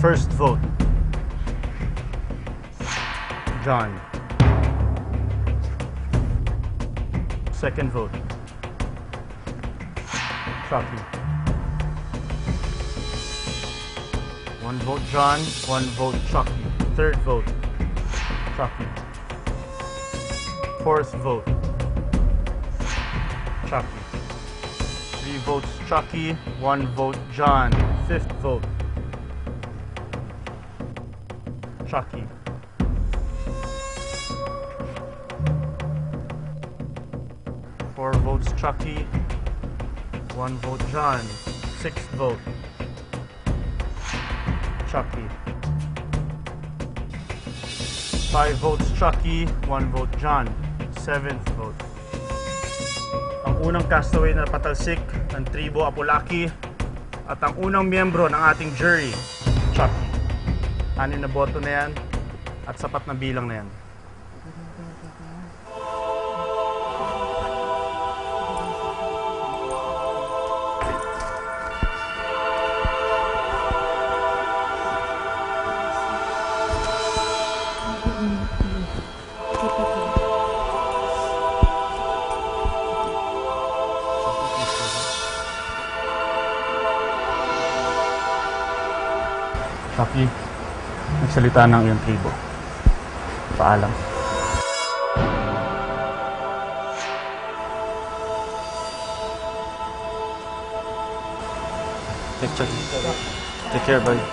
First vote. John. Second vote. Chucky. One vote John, one vote Chucky. Third vote. Chucky. Fourth vote. Chucky. Three votes Chucky, one vote John. Fifth vote. Chucky. Four votes Chucky, one vote John. Sixth vote. Chucky. Five votes Chucky, one vote John. Seventh vote. Ang unang castaway na patalsik ng tribo Apolaki at ang unang miyembro ng ating jury, Chucky. Anin na boto na yan at sapat na bilang na yan. Chucky, nagsalita ng iyong tribo. Paalam. Take, Chucky. Take care, buddy.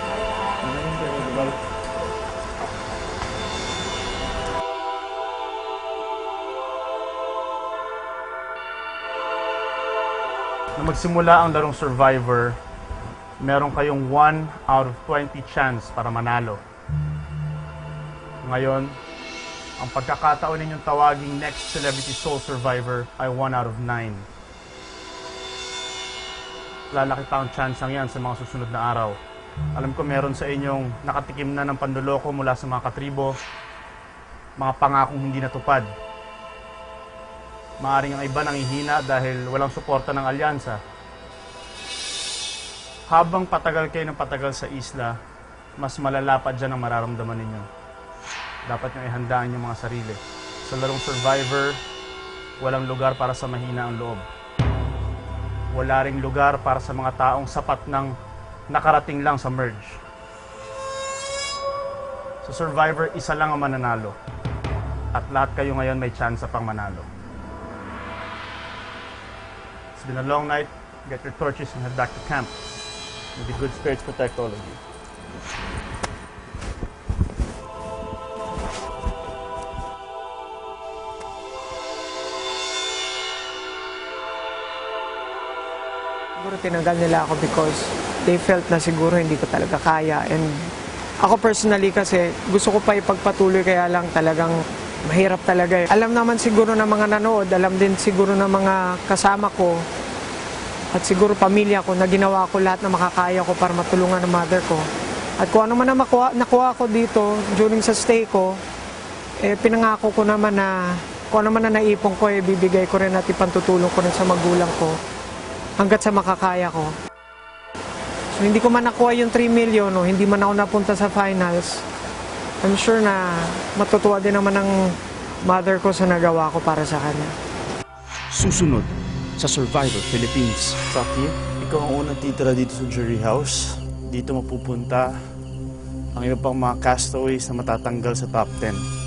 Na magsimula ang larong Survivor, meron kayong 1 out of 20 chance para manalo. Ngayon, ang pagkakataon ninyong tawaging next Celebrity Soul Survivor ay 1 out of 9. Lalaki pa ang chance yan sa mga susunod na araw. Alam ko meron sa inyong nakatikim na ng panduloko mula sa mga katribo, mga pangakong hindi natupad. Maaring ang iba nangihina dahil walang suporta ng alyansa habang patagal kayo ng patagal sa isla, mas malala pa dyan ang mararamdaman ninyo. Dapat nyo ihandaan yung mga sarili. Sa larong Survivor, walang lugar para sa mahina ang loob. Wala ring lugar para sa mga taong sapat ng nakarating lang sa merge. Sa Survivor, isa lang ang mananalo. At lahat kayo ngayon may chance pang manalo. It's been a long night. Get your torches and head back to camp. May the good spirits protect all of you. Siguro tinanggal nila ako because they felt na siguro hindi ko talaga kaya. And ako personally kasi gusto ko pa ipagpatuloy kaya lang talagang mahirap talaga. eh. Alam naman siguro ng mga nanood, alam din siguro ng mga kasama ko at siguro pamilya ko na ginawa ko lahat na makakaya ko para matulungan ang mother ko. At kung ano man ang makuha, nakuha ko dito during sa stay ko, eh, pinangako ko naman na kung ano man na naipon ko, eh, bibigay ko rin at ipantutulong ko rin sa magulang ko hanggat sa makakaya ko. So, hindi ko man nakuha yung 3 million o hindi man ako napunta sa finals, I'm sure na matutuwa din naman ng mother ko sa nagawa ko para sa kanya. Susunod sa Survivor Philippines. Saki, ikaw ang unang titira dito sa jury house. Dito mapupunta ang iba pang mga castaways na matatanggal sa top 10.